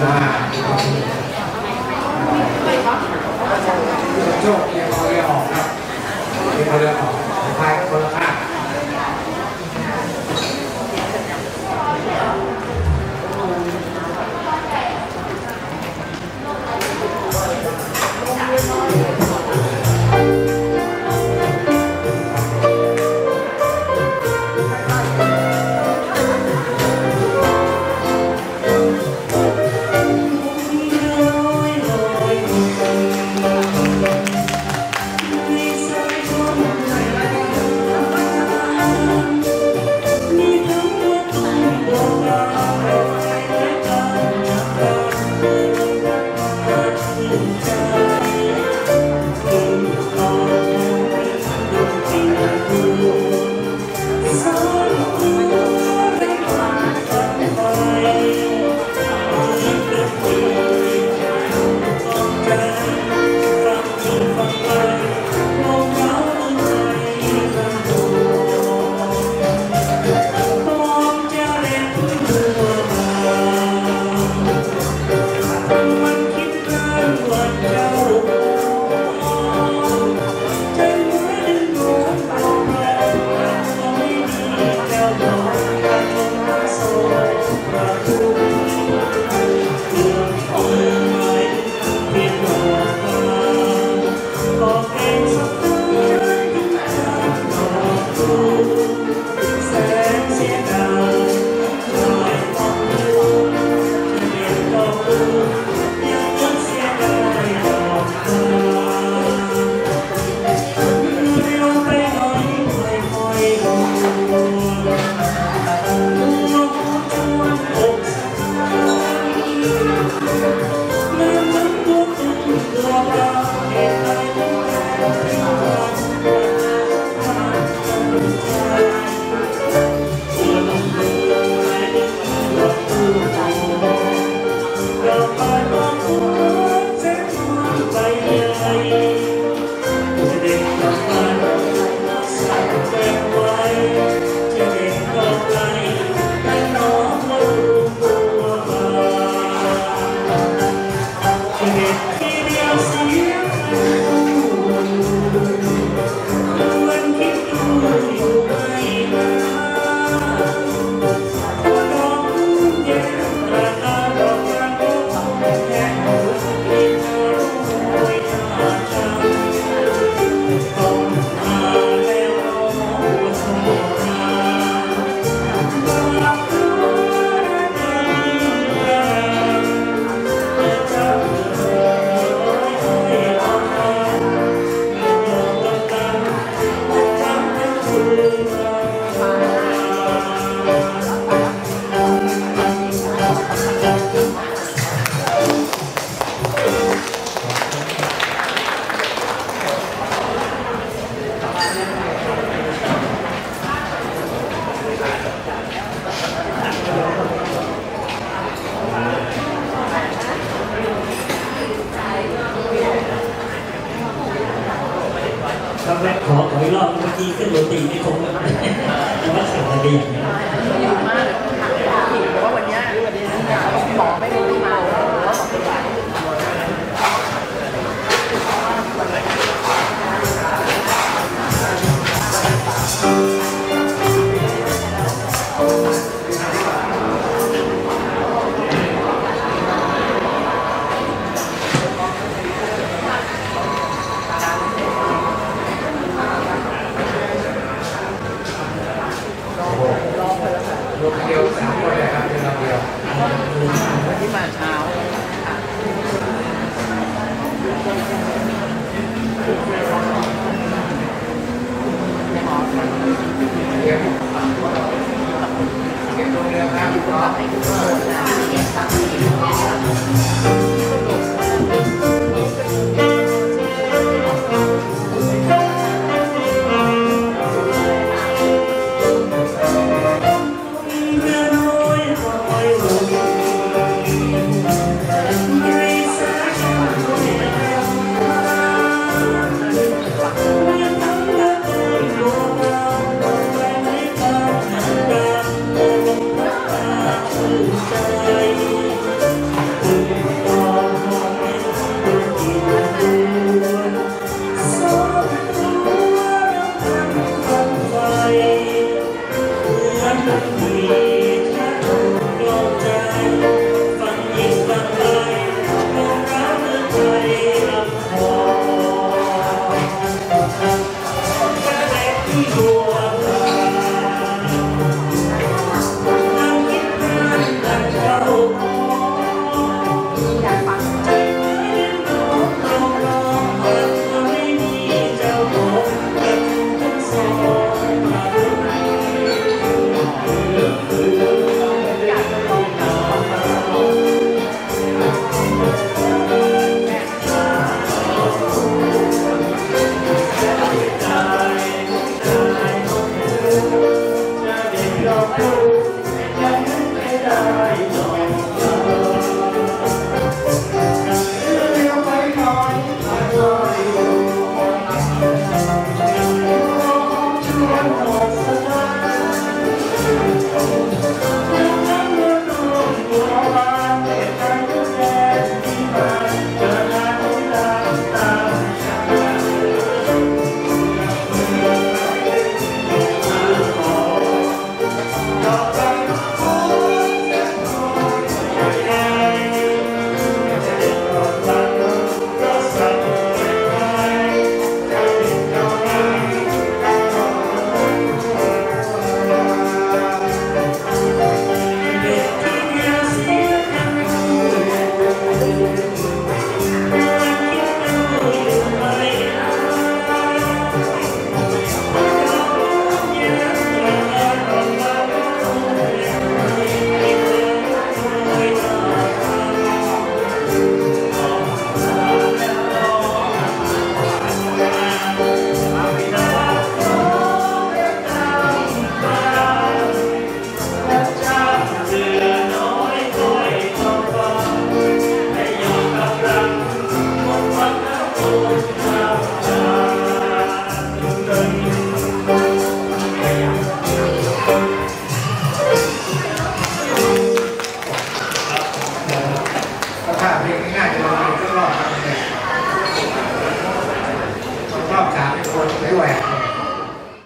อ่าโที่ขึ้นรถตีไม่คงแต่ว่าสั่งอะไรไปอย่างนี้ เดียวสามคนเลยครับเป็นเราเดียววันที่มาเช้าเรียวเก็บตัวเรียวครับ Lord.